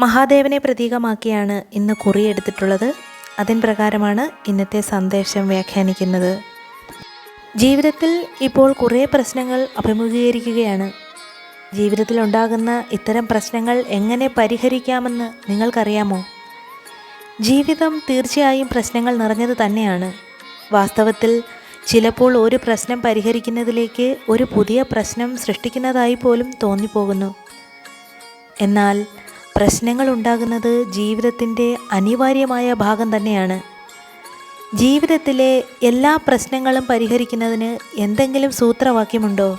മഹാദേവനെ പ്രതീകമാക്കിയാണ് ഇന്ന് കുറിയെടുത്തിട്ടുള്ളത് അതിൻ പ്രകാരമാണ് ഇന്നത്തെ സന്ദേശം വ്യാഖ്യാനിക്കുന്നത്. ജീവിതത്തിൽ ഇപ്പോൾ കുറേ പ്രശ്നങ്ങൾ അഭിമുഖീകരിക്കുകയാണ്. ജീവിതത്തിൽ ഉണ്ടാകുന്ന ഇത്തരം പ്രശ്നങ്ങൾ എങ്ങനെ പരിഹരിക്കാമെന്ന് നിങ്ങൾക്കറിയാമോ? ജീവിതം തീർച്ചയായും പ്രശ്നങ്ങൾ നിറഞ്ഞത് തന്നെയാണ്. വാസ്തവത്തിൽ ചിലപ്പോൾ ഒരു പ്രശ്നം പരിഹരിക്കുന്നതിലേക്ക് ഒരു പുതിയ പ്രശ്നം സൃഷ്ടിക്കുന്നതായി പോലും തോന്നിപ്പോകുന്നു. എന്നാൽ പ്രശ്നങ്ങൾ ഉണ്ടാകുന്നത് ജീവിതത്തിന്റെ അനിവാര്യമായ ഭാഗം തന്നെയാണ്. ജീവിതത്തിലെ എല്ലാ പ്രശ്നങ്ങളും പരിഹരിക്കുന്നതിന് എന്തെങ്കിലും സൂത്രവാക്യമുണ്ടോ?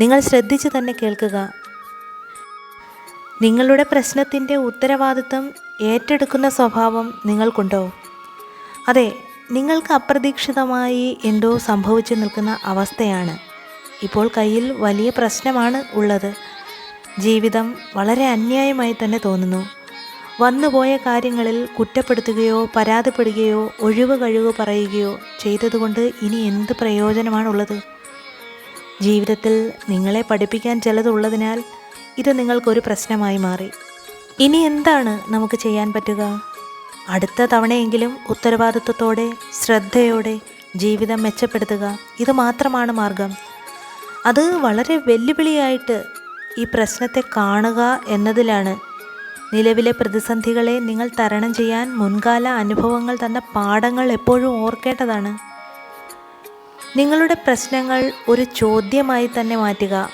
നിങ്ങൾ ശ്രദ്ധിച്ചു തന്നെ കേൾക്കുക. നിങ്ങളുടെ പ്രശ്നത്തിന്റെ ഉത്തരവാദിത്തം ഏറ്റെടുക്കുന്ന സ്വഭാവം നിങ്ങൾക്കുണ്ടോ? അതെ നിങ്ങൾക്ക് അപ്രതീക്ഷിതമായി എന്തോ സംഭവിച്ചു നിൽക്കുന്ന അവസ്ഥയാണ്. ഇപ്പോൾ കയ്യിൽ വലിയ പ്രശ്നമാണ് ഉള്ളത്. ജീവിതം വളരെ അന്യായമായി തന്നെ തോന്നുന്നു. വന്നുപോയ കാര്യങ്ങളിൽ കുറ്റപ്പെടുത്തുകയോ പരാതിപ്പെടുകയോ ഒഴിവ് കഴിവ് പറയുകയോ ചെയ്തതുകൊണ്ട് ഇനി എന്ത് പ്രയോജനമാണുള്ളത്? ജീവിതത്തിൽ നിങ്ങളെ പഠിപ്പിക്കാൻ ചിലതുള്ളതിനാൽ ഇത് നിങ്ങൾക്കൊരു പ്രശ്നമായി മാറി. ഇനി എന്താണ് നമുക്ക് ചെയ്യാൻ പറ്റുക? അടുത്ത തവണയെങ്കിലും ഉത്തരവാദിത്വത്തോടെ ശ്രദ്ധയോടെ ജീവിതം മെച്ചപ്പെടുത്തുക ഇത് മാത്രമാണ് മാർഗം. അത് വളരെ വെല്ലുവിളിയായിട്ട് ഈ പ്രശ്നത്തെ കാണുക എന്നതിലാണ്. നിലവിലെ പ്രതിസന്ധികളെ നിങ്ങൾ തരണം ചെയ്യാൻ മുൻകാല അനുഭവങ്ങൾ തന്ന പാഠങ്ങൾ എപ്പോഴും ഓർക്കേണ്ടതാണ്. നിങ്ങളുടെ പ്രശ്നങ്ങൾ ഒരു ചോദ്യമായി തന്നെ മാറ്റുക.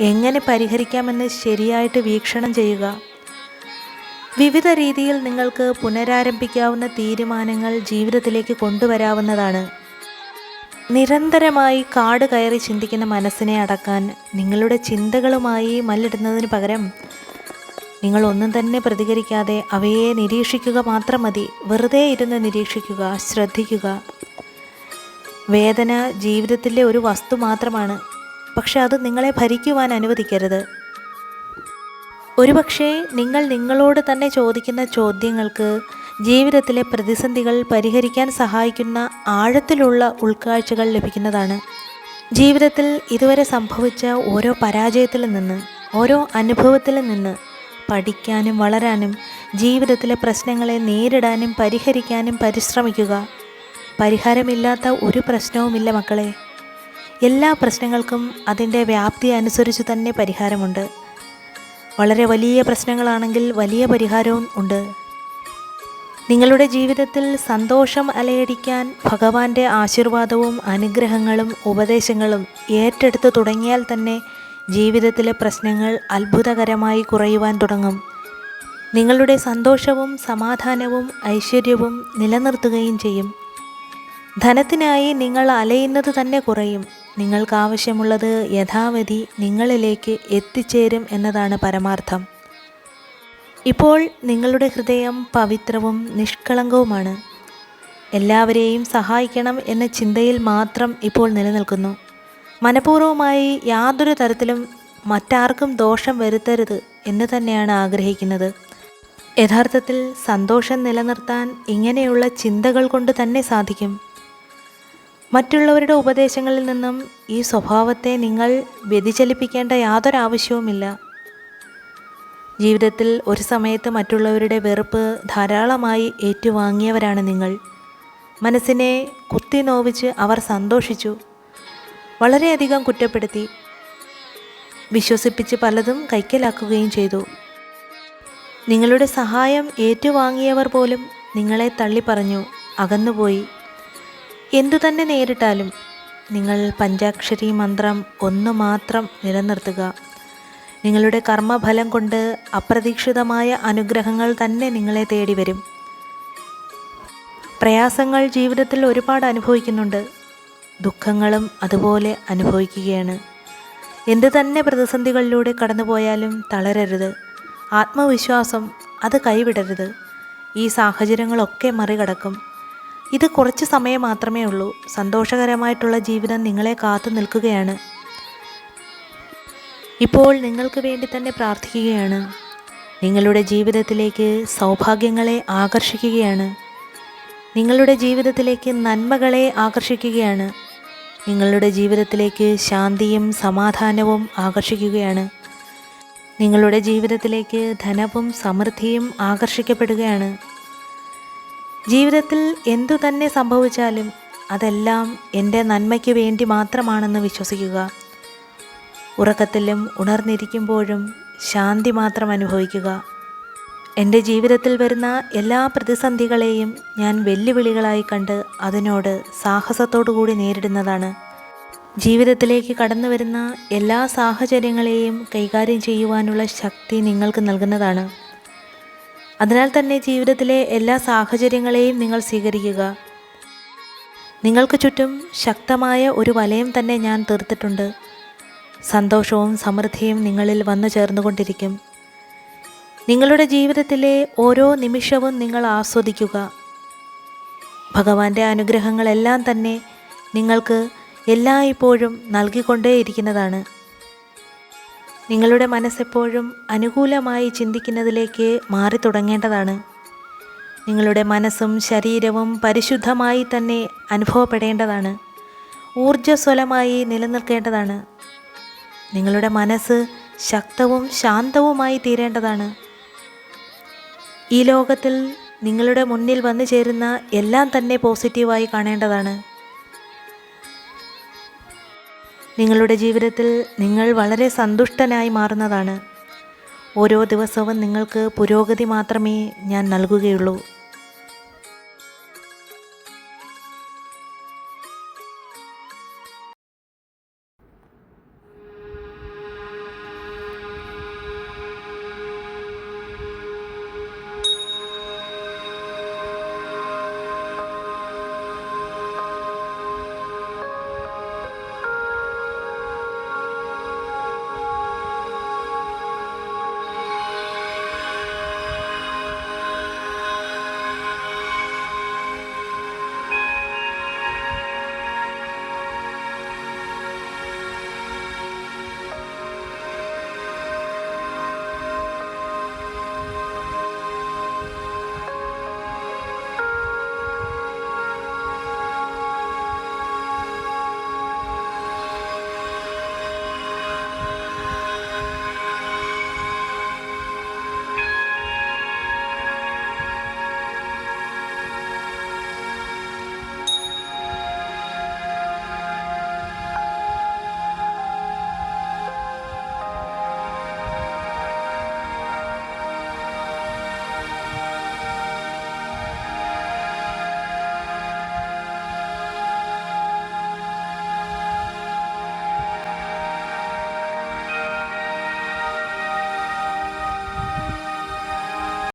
എങ്ങനെ പരിഹരിക്കാമെന്ന് ശരിയായിട്ട് വീക്ഷണം ചെയ്യുക. വിവിധ രീതിയിൽ നിങ്ങൾക്ക് പുനരാരംഭിക്കാവുന്ന തീരുമാനങ്ങൾ ജീവിതത്തിലേക്ക് കൊണ്ടുവരാവുന്നതാണ്. നിരന്തരമായി കാട് കയറി ചിന്തിക്കുന്ന മനസ്സിനെ അടക്കാൻ നിങ്ങളുടെ ചിന്തകളുമായി മല്ലിടുന്നതിന് പകരം നിങ്ങൾ ഒന്നും തന്നെ പ്രതികരിക്കാതെ അവയെ നിരീക്ഷിക്കുക മാത്രം മതി. വെറുതെ ഇരുന്ന് നിരീക്ഷിക്കുക ശ്രദ്ധിക്കുക. വേദന ജീവിതത്തിലെ ഒരു വസ്തു മാത്രമാണ്. പക്ഷെ അത് നിങ്ങളെ ഭരിക്കുവാൻ അനുവദിക്കരുത്. ഒരുപക്ഷേ നിങ്ങൾ നിങ്ങളോട് തന്നെ ചോദിക്കുന്ന ചോദ്യങ്ങൾക്ക് ജീവിതത്തിലെ പ്രതിസന്ധികൾ പരിഹരിക്കാൻ സഹായിക്കുന്ന ആഴത്തിലുള്ള ഉൾക്കാഴ്ചകൾ ലഭിക്കുന്നതാണ്. ജീവിതത്തിൽ ഇതുവരെ സംഭവിച്ച ഓരോ പരാജയത്തിൽ നിന്ന് ഓരോ അനുഭവത്തിൽ നിന്ന് പഠിക്കാനും വളരാനും ജീവിതത്തിലെ പ്രശ്നങ്ങളെ നേരിടാനും പരിഹരിക്കാനും പരിശ്രമിക്കുക. പരിഹാരമില്ലാത്ത ഒരു പ്രശ്നവുമില്ല മക്കളെ. എല്ലാ പ്രശ്നങ്ങൾക്കും അതിന്റെ വ്യാപ്തി അനുസരിച്ച് തന്നെ പരിഹാരമുണ്ട്. വളരെ വലിയ പ്രശ്നങ്ങളാണെങ്കിൽ വലിയ പരിഹാരവും ഉണ്ട്. നിങ്ങളുടെ ജീവിതത്തിൽ സന്തോഷം അലയടിക്കാൻ ഭഗവാന്റെ ആശീർവാദവും അനുഗ്രഹങ്ങളും ഉപദേശങ്ങളും ഏറ്റെടുത്ത് തുടങ്ങിയാൽ തന്നെ ജീവിതത്തിലെ പ്രശ്നങ്ങൾ അത്ഭുതകരമായി കുറയുവാൻ തുടങ്ങും. നിങ്ങളുടെ സന്തോഷവും സമാധാനവും ഐശ്വര്യവും നിലനിർത്തുകയും ചെയ്യും. ധനത്തിനായി നിങ്ങൾ അലയുന്നത് തന്നെ കുറയും. നിങ്ങൾക്കാവശ്യമുള്ളത് യഥാവധി നിങ്ങളിലേക്ക് എത്തിച്ചേരും എന്നതാണ് പരമാർത്ഥം. ഇപ്പോൾ നിങ്ങളുടെ ഹൃദയം പവിത്രവും നിഷ്കളങ്കവുമാണ്. എല്ലാവരെയും സഹായിക്കണം എന്ന ചിന്തയിൽ മാത്രം ഇപ്പോൾ നിലനിൽക്കുന്നു. മനഃപൂർവമായി യാതൊരു തരത്തിലും മറ്റാർക്കും ദോഷം വരുത്തരുത് എന്ന് തന്നെയാണ് ആഗ്രഹിക്കുന്നത്. യഥാർത്ഥത്തിൽ സന്തോഷം നിലനിർത്താൻ ഇങ്ങനെയുള്ള ചിന്തകൾ കൊണ്ട് തന്നെ സാധിക്കും. മറ്റുള്ളവരുടെ ഉപദേശങ്ങളിൽ നിന്നും ഈ സ്വഭാവത്തെ നിങ്ങൾ വ്യതിചലിപ്പിക്കേണ്ട യാതൊരാവശ്യവുമില്ല. ജീവിതത്തിൽ ഒരു സമയത്ത് മറ്റുള്ളവരുടെ വെറുപ്പ് ധാരാളമായി ഏറ്റുവാങ്ങിയവരാണ് നിങ്ങൾ. മനസ്സിനെ കുത്തി നോവിച്ച് അവർ സന്തോഷിച്ചു. വളരെയധികം കുറ്റപ്പെടുത്തി. വിശ്വസിപ്പിച്ച് പലതും കൈക്കലാക്കുകയും ചെയ്തു. നിങ്ങളുടെ സഹായം ഏറ്റുവാങ്ങിയവർ പോലും നിങ്ങളെ തള്ളിപ്പറഞ്ഞു അകന്നുപോയി. എന്തുതന്നെ നേരിട്ടാലും നിങ്ങൾ പഞ്ചാക്ഷരി മന്ത്രം ഒന്ന് മാത്രം നിലനിർത്തുക. നിങ്ങളുടെ കർമ്മഫലം കൊണ്ട് അപ്രതീക്ഷിതമായ അനുഗ്രഹങ്ങൾ തന്നെ നിങ്ങളെ തേടി വരും. പ്രയാസങ്ങൾ ജീവിതത്തിൽ ഒരുപാട് അനുഭവിക്കുന്നുണ്ട്. ദുഃഖങ്ങളും അതുപോലെ അനുഭവിക്കുകയാണ്. എന്ത് തന്നെ പ്രതിസന്ധികളിലൂടെ കടന്നുപോയാലും തളരരുത്. ആത്മവിശ്വാസം അത് കൈവിടരുത്. ഈ സാഹചര്യങ്ങളൊക്കെ മറികടക്കും. ഇത് കുറച്ച് സമയം മാത്രമേ ഉള്ളൂ. സന്തോഷകരമായിട്ടുള്ള ജീവിതം നിങ്ങളെ കാത്തു നിൽക്കുകയാണ്. ഇപ്പോൾ നിങ്ങൾക്ക് വേണ്ടി തന്നെ പ്രാർത്ഥിക്കുകയാണ്. നിങ്ങളുടെ ജീവിതത്തിലേക്ക് സൗഭാഗ്യങ്ങളെ ആകർഷിക്കുകയാണ്. നിങ്ങളുടെ ജീവിതത്തിലേക്ക് നന്മകളെ ആകർഷിക്കുകയാണ്. നിങ്ങളുടെ ജീവിതത്തിലേക്ക് ശാന്തിയും സമാധാനവും ആകർഷിക്കുകയാണ്. നിങ്ങളുടെ ജീവിതത്തിലേക്ക് ധനവും സമൃദ്ധിയും ആകർഷിക്കപ്പെടുകയാണ്. ജീവിതത്തിൽ എന്തു തന്നെ സംഭവിച്ചാലും അതെല്ലാം എന്റെ നന്മയ്ക്ക് വേണ്ടി മാത്രമാണെന്ന് വിശ്വസിക്കുക. ഉറക്കത്തിലും ഉണർന്നിരിക്കുമ്പോഴും ശാന്തി മാത്രം അനുഭവിക്കുക. എന്റെ ജീവിതത്തിൽ വരുന്ന എല്ലാ പ്രതിസന്ധികളെയും ഞാൻ വെല്ലുവിളികളായി കണ്ട് അതിനോട് സാഹസത്തോടു കൂടി നേരിടുന്നതാണ്. ജീവിതത്തിലേക്ക് കടന്നു വരുന്ന എല്ലാ സാഹചര്യങ്ങളെയും കൈകാര്യം ചെയ്യുവാനുള്ള ശക്തി നിങ്ങൾക്ക് നൽകുന്നതാണ്. അതിനാൽ തന്നെ ജീവിതത്തിലെ എല്ലാ സാഹചര്യങ്ങളെയും നിങ്ങൾ സ്വീകരിക്കുക. നിങ്ങൾക്ക് ചുറ്റും ശക്തമായ ഒരു വലയം തന്നെ ഞാൻ തീർത്തിട്ടുണ്ട്. സന്തോഷവും സമൃദ്ധിയും നിങ്ങളിൽ വന്നു ചേർന്നുകൊണ്ടിരിക്കും. നിങ്ങളുടെ ജീവിതത്തിലെ ഓരോ നിമിഷവും നിങ്ങൾ ആസ്വദിക്കുക. ഭഗവാന്റെ അനുഗ്രഹങ്ങളെല്ലാം തന്നെ നിങ്ങൾക്ക് എല്ലായ്പ്പോഴും നൽകിക്കൊണ്ടേയിരിക്കുന്നതാണ്. നിങ്ങളുടെ മനസ്സെപ്പോഴും അനുകൂലമായി ചിന്തിക്കുന്നതിലേക്ക് മാറി തുടങ്ങേണ്ടതാണ് നിങ്ങളുടെ മനസ്സും ശരീരവും പരിശുദ്ധമായി തന്നെ അനുഭവപ്പെടേണ്ടതാണ്. ഊർജസ്വലമായി നിലനിൽക്കേണ്ടതാണ്. നിങ്ങളുടെ മനസ്സ് ശക്തവും ശാന്തവുമായി തീരേണ്ടതാണ്. ഈ ലോകത്തിൽ നിങ്ങളുടെ മുന്നിൽ വന്നു ചേരുന്ന എല്ലാം തന്നെ പോസിറ്റീവായി കാണേണ്ടതാണ്. നിങ്ങളുടെ ജീവിതത്തിൽ നിങ്ങൾ വളരെ സന്തുഷ്ടനായി മാറുന്നതാണ്. ഓരോ ദിവസവും നിങ്ങൾക്ക് പുരോഗതി മാത്രമേ ഞാൻ നൽകുകയുള്ളൂ.